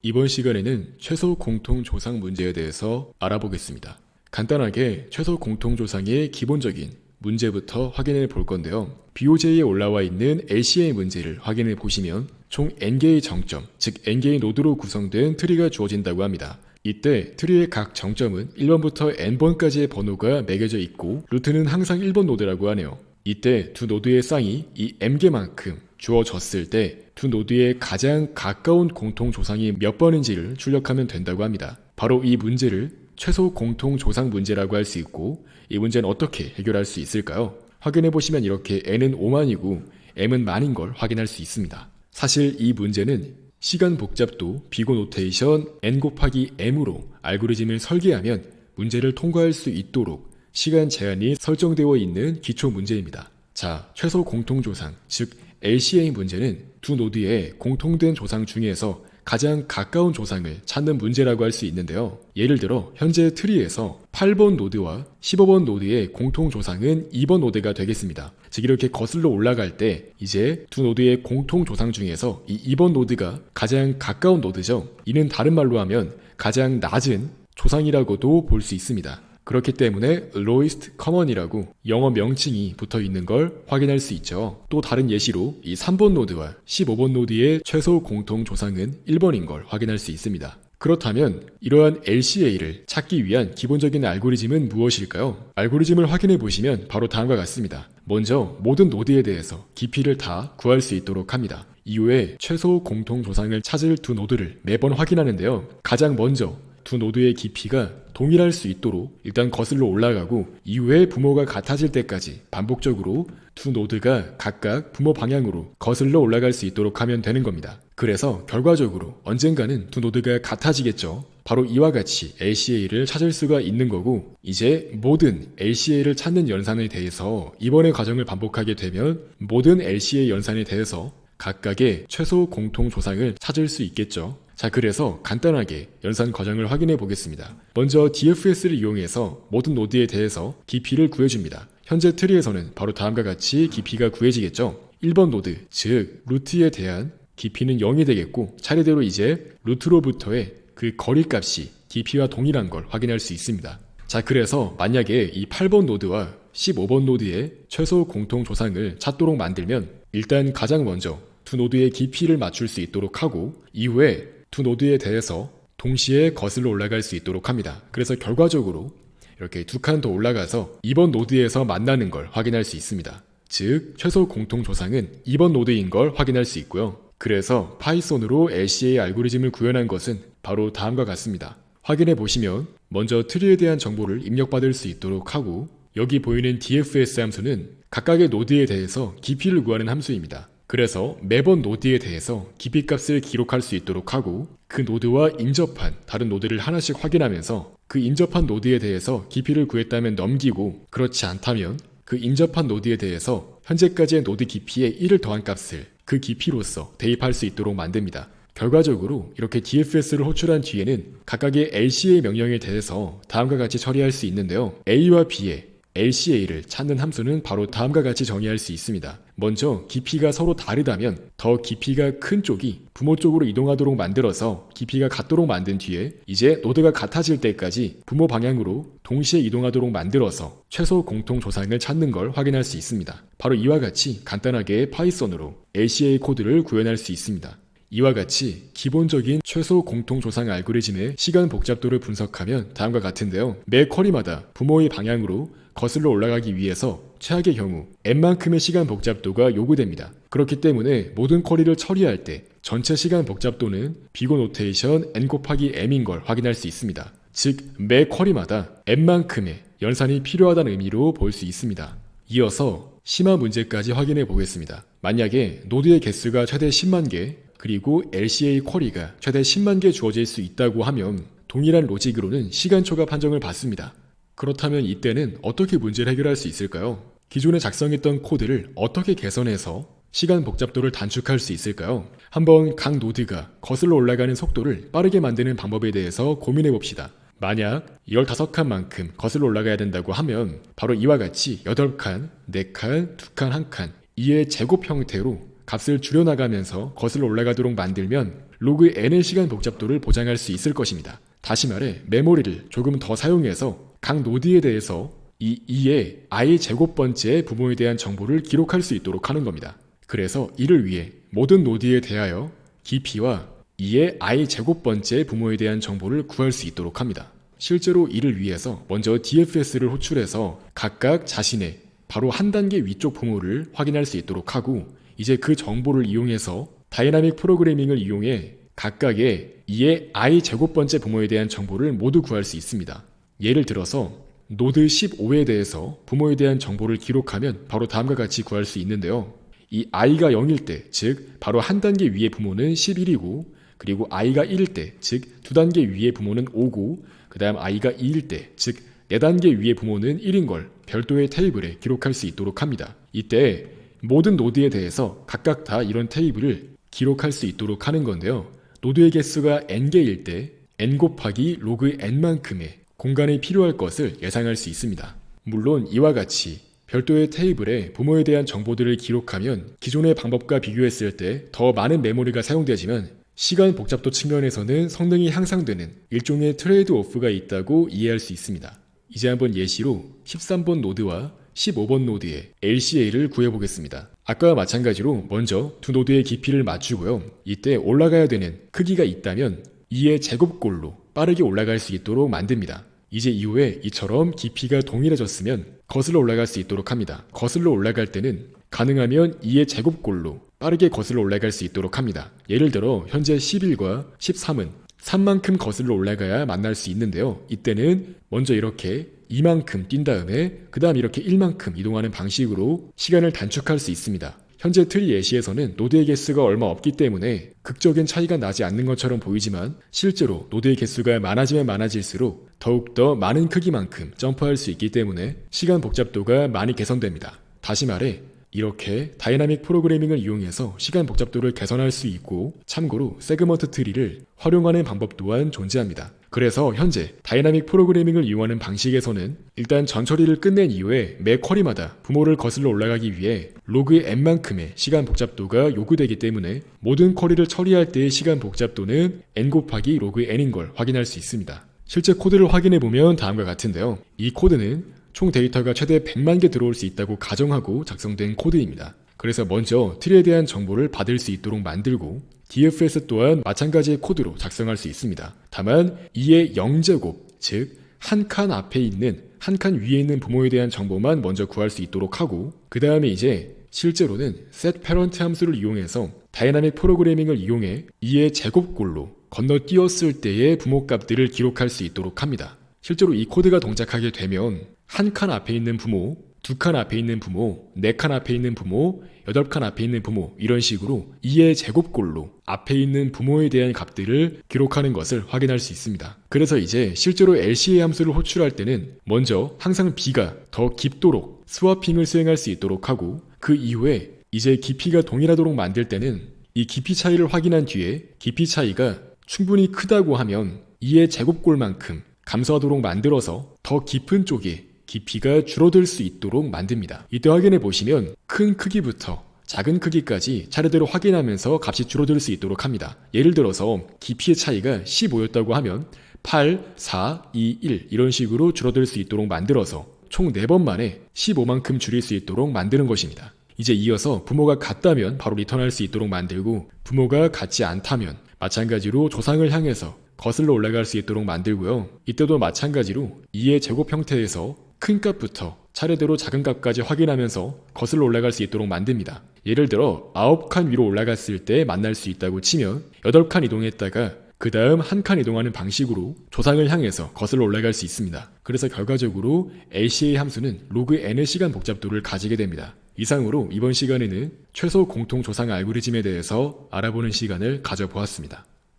이번 시간에는 최소 공통 조상 문제에 대해서 알아보겠습니다. 간단하게 최소 공통 조상의 기본적인 문제부터 확인해 볼 건데요. BOJ에 올라와 있는 LCA 문제를 확인해 보시면 총 n개의 정점, 즉 n개의 노드로 구성된 트리가 주어진다고 합니다. 이때 트리의 각 정점은 1번부터 n번까지의 번호가 매겨져 있고 루트는 항상 1번 노드라고 하네요. 이때 두 노드의 쌍이 이 m개만큼 주어졌을 때 두 노드의 가장 가까운 공통 조상이 몇 번인지를 출력하면 된다고 합니다. 바로 이 문제를 최소 공통 조상 문제라고 할 수 있고 이 문제는 어떻게 해결할 수 있을까요? 확인해 보시면 이렇게 n은 5만이고 m은 만인 걸 확인할 수 있습니다. 사실 이 문제는 시간 복잡도 비고 노테이션 n 곱하기 m으로 알고리즘을 설계하면 문제를 통과할 수 있도록 시간 제한이 설정되어 있는 기초 문제입니다. 자, 최소 공통 조상, 즉 LCA 문제는 두 노드의 공통된 조상 중에서 가장 가까운 조상을 찾는 문제라고 할 수 있는데요. 예를 들어 현재 트리에서 8번 노드와 15번 노드의 공통 조상은 2번 노드가 되겠습니다. 즉 이렇게 거슬러 올라갈 때 이제 두 노드의 공통 조상 중에서 이 2번 노드가 가장 가까운 노드죠. 이는 다른 말로 하면 가장 낮은 조상이라고도 볼 수 있습니다. 그렇기 때문에 lowest common이라고 영어 명칭이 붙어 있는 걸 확인할 수 있죠. 또 다른 예시로 이 3번 노드와 15번 노드의 최소 공통 조상은 1번인 걸 확인할 수 있습니다. 그렇다면 이러한 LCA를 찾기 위한 기본적인 알고리즘은 무엇일까요? 알고리즘을 확인해 보시면 바로 다음과 같습니다. 먼저 모든 노드에 대해서 깊이를 다 구할 수 있도록 합니다. 이후에 최소 공통 조상을 찾을 두 노드를 매번 확인하는데요. 가장 먼저 두 노드의 깊이가 동일할 수 있도록 일단 거슬러 올라가고 이후에 부모가 같아질 때까지 반복적으로 두 노드가 각각 부모 방향으로 거슬러 올라갈 수 있도록 하면 되는 겁니다. 그래서 결과적으로 언젠가는 두 노드가 같아지겠죠. 바로 이와 같이 LCA를 찾을 수가 있는 거고 이제 모든 LCA를 찾는 연산에 대해서 이번의 과정을 반복하게 되면 모든 LCA 연산에 대해서 각각의 최소 공통 조상을 찾을 수 있겠죠. 자, 그래서 간단하게 연산 과정을 확인해 보겠습니다. 먼저 DFS를 이용해서 모든 노드에 대해서 깊이를 구해줍니다. 현재 트리에서는 바로 다음과 같이 깊이가 구해지겠죠. 1번 노드, 즉 루트에 대한 깊이는 0이 되겠고 차례대로 이제 루트로부터의 그 거리값이 깊이와 동일한 걸 확인할 수 있습니다. 자, 그래서 만약에 이 8번 노드와 15번 노드의 최소 공통 조상을 찾도록 만들면 일단 가장 먼저 두 노드의 깊이를 맞출 수 있도록 하고 이후에 두 노드에 대해서 동시에 거슬러 올라갈 수 있도록 합니다. 그래서 결과적으로 이렇게 두 칸 더 올라가서 2번 노드에서 만나는 걸 확인할 수 있습니다. 즉, 최소 공통 조상은 2번 노드인 걸 확인할 수 있고요. 그래서 파이썬으로 LCA 알고리즘을 구현한 것은 바로 다음과 같습니다. 확인해 보시면 먼저 트리에 대한 정보를 입력받을 수 있도록 하고 여기 보이는 DFS 함수는 각각의 노드에 대해서 깊이를 구하는 함수입니다. 그래서 매번 노드에 대해서 깊이 값을 기록할 수 있도록 하고 그 노드와 인접한 다른 노드를 하나씩 확인하면서 그 인접한 노드에 대해서 깊이를 구했다면 넘기고 그렇지 않다면 그 인접한 노드에 대해서 현재까지의 노드 깊이에 1을 더한 값을 그 깊이로서 대입할 수 있도록 만듭니다. 결과적으로 이렇게 DFS를 호출한 뒤에는 각각의 LCA 명령에 대해서 다음과 같이 처리할 수 있는데요. A와 B의 LCA를 찾는 함수는 바로 다음과 같이 정의할 수 있습니다. 먼저 깊이가 서로 다르다면 더 깊이가 큰 쪽이 부모 쪽으로 이동하도록 만들어서 깊이가 같도록 만든 뒤에 이제 노드가 같아질 때까지 부모 방향으로 동시에 이동하도록 만들어서 최소 공통 조상을 찾는 걸 확인할 수 있습니다. 바로 이와 같이 간단하게 파이썬으로 LCA 코드를 구현할 수 있습니다. 이와 같이 기본적인 최소 공통 조상 알고리즘의 시간 복잡도를 분석하면 다음과 같은데요. 매 쿼리마다 부모의 방향으로 거슬러 올라가기 위해서 최악의 경우 n만큼의 시간 복잡도가 요구됩니다. 그렇기 때문에 모든 쿼리를 처리할 때 전체 시간 복잡도는 비고 노테이션 n 곱하기 m인 걸 확인할 수 있습니다. 즉, 매 쿼리마다 n만큼의 연산이 필요하다는 의미로 볼 수 있습니다. 이어서 심화 문제까지 확인해 보겠습니다. 만약에 노드의 개수가 최대 10만 개, 그리고 LCA 쿼리가 최대 10만 개 주어질 수 있다고 하면 동일한 로직으로는 시간초과 판정을 받습니다. 그렇다면 이때는 어떻게 문제를 해결할 수 있을까요? 기존에 작성했던 코드를 어떻게 개선해서 시간 복잡도를 단축할 수 있을까요? 한번 각 노드가 거슬러 올라가는 속도를 빠르게 만드는 방법에 대해서 고민해 봅시다. 만약 15칸만큼 거슬러 올라가야 된다고 하면 바로 이와 같이 8칸, 4칸, 2칸, 1칸 이의 제곱 형태로 값을 줄여나가면서 거슬러 올라가도록 만들면 로그 n의 시간 복잡도를 보장할 수 있을 것입니다. 다시 말해 메모리를 조금 더 사용해서 각 노드에 대해서 이 2의 i 제곱 번째 부모에 대한 정보를 기록할 수 있도록 하는 겁니다. 그래서 이를 위해 모든 노드에 대하여 깊이와 2의 i 제곱 번째 부모에 대한 정보를 구할 수 있도록 합니다. 실제로 이를 위해서 먼저 DFS를 호출해서 각각 자신의 바로 한 단계 위쪽 부모를 확인할 수 있도록 하고 이제 그 정보를 이용해서 다이나믹 프로그래밍을 이용해 각각의 2의 i 제곱 번째 부모에 대한 정보를 모두 구할 수 있습니다. 예를 들어서 노드 15에 대해서 부모에 대한 정보를 기록하면 바로 다음과 같이 구할 수 있는데요. 이 i가 0일 때, 즉 바로 한 단계 위의 부모는 11이고 그리고 i가 1일 때, 즉 두 단계 위의 부모는 5고 그 다음 i가 2일 때, 즉 네 단계 위의 부모는 1인 걸 별도의 테이블에 기록할 수 있도록 합니다. 이때 모든 노드에 대해서 각각 다 이런 테이블을 기록할 수 있도록 하는 건데요. 노드의 개수가 n개일 때 n 곱하기 로그 n만큼의 공간이 필요할 것을 예상할 수 있습니다. 물론 이와 같이 별도의 테이블에 부모에 대한 정보들을 기록하면 기존의 방법과 비교했을 때 더 많은 메모리가 사용되지만 시간 복잡도 측면에서는 성능이 향상되는 일종의 트레이드 오프가 있다고 이해할 수 있습니다. 이제 한번 예시로 13번 노드와 15번 노드의 LCA를 구해보겠습니다. 아까와 마찬가지로 먼저 두 노드의 깊이를 맞추고요. 이때 올라가야 되는 크기가 있다면 2의 제곱골로 빠르게 올라갈 수 있도록 만듭니다. 이제 이후에 이처럼 깊이가 동일해졌으면 거슬러 올라갈 수 있도록 합니다. 거슬러 올라갈 때는 가능하면 2의 제곱골로 빠르게 거슬러 올라갈 수 있도록 합니다. 예를 들어 현재 11과 13은 3만큼 거슬러 올라가야 만날 수 있는데요. 이때는 먼저 이렇게 2만큼 뛴 다음에 그 다음 이렇게 1만큼 이동하는 방식으로 시간을 단축할 수 있습니다. 현재 트리 예시에서는 노드의 개수가 얼마 없기 때문에 극적인 차이가 나지 않는 것처럼 보이지만 실제로 노드의 개수가 많아지면 많아질수록 더욱더 많은 크기만큼 점프할 수 있기 때문에 시간 복잡도가 많이 개선됩니다. 다시 말해 이렇게 다이나믹 프로그래밍을 이용해서 시간 복잡도를 개선할 수 있고 참고로 세그먼트 트리를 활용하는 방법 또한 존재합니다. 그래서 현재 다이나믹 프로그래밍을 이용하는 방식에서는 일단 전 처리를 끝낸 이후에 매 쿼리마다 부모를 거슬러 올라가기 위해 로그의 n만큼의 시간 복잡도가 요구되기 때문에 모든 쿼리를 처리할 때의 시간 복잡도는 n 곱하기 로그 n인 걸 확인할 수 있습니다. 실제 코드를 확인해 보면 다음과 같은데요. 이 코드는 총 데이터가 최대 100만 개 들어올 수 있다고 가정하고 작성된 코드입니다. 그래서 먼저 트리에 대한 정보를 받을 수 있도록 만들고 DFS 또한 마찬가지의 코드로 작성할 수 있습니다. 다만 2의 0제곱, 즉 한 칸 앞에 있는 한 칸 위에 있는 부모에 대한 정보만 먼저 구할 수 있도록 하고 그 다음에 이제 실제로는 set parent 함수를 이용해서 다이나믹 프로그래밍을 이용해 2의 제곱골로 건너뛰었을 때의 부모 값들을 기록할 수 있도록 합니다. 실제로 이 코드가 동작하게 되면 한 칸 앞에 있는 부모, 두 칸 앞에 있는 부모, 네 칸 앞에 있는 부모, 여덟 칸 앞에 있는 부모 이런 식으로 2의 제곱골로 앞에 있는 부모에 대한 값들을 기록하는 것을 확인할 수 있습니다. 그래서 이제 실제로 LCA 함수를 호출할 때는 먼저 항상 B가 더 깊도록 스와핑을 수행할 수 있도록 하고 그 이후에 이제 깊이가 동일하도록 만들 때는 이 깊이 차이를 확인한 뒤에 깊이 차이가 충분히 크다고 하면 2의 제곱골만큼 감소하도록 만들어서 더 깊은 쪽에 깊이가 줄어들 수 있도록 만듭니다. 이때 확인해 보시면 큰 크기부터 작은 크기까지 차례대로 확인하면서 값이 줄어들 수 있도록 합니다. 예를 들어서 깊이의 차이가 15였다고 하면 8, 4, 2, 1 이런 식으로 줄어들 수 있도록 만들어서 총 4번 만에 15만큼 줄일 수 있도록 만드는 것입니다. 이제 이어서 부모가 같다면 바로 리턴할 수 있도록 만들고 부모가 같지 않다면 마찬가지로 조상을 향해서 거슬러 올라갈 수 있도록 만들고요. 이때도 마찬가지로 2의 제곱 형태에서 큰 값부터 차례대로 작은 값까지 확인하면서 거슬러 올라갈 수 있도록 만듭니다. 예를 들어 9칸 위로 올라갔을 때 만날 수 있다고 치면 8칸 이동했다가 그 다음 한 칸 이동하는 방식으로 조상을 향해서 거슬러 올라갈 수 있습니다. 그래서 결과적으로 LCA 함수는 로그 n의 시간 복잡도를 가지게 됩니다. 이상으로 이번 시간에는 최소 공통 조상 알고리즘에 대해서 알아보는 시간을 가져보았습니다.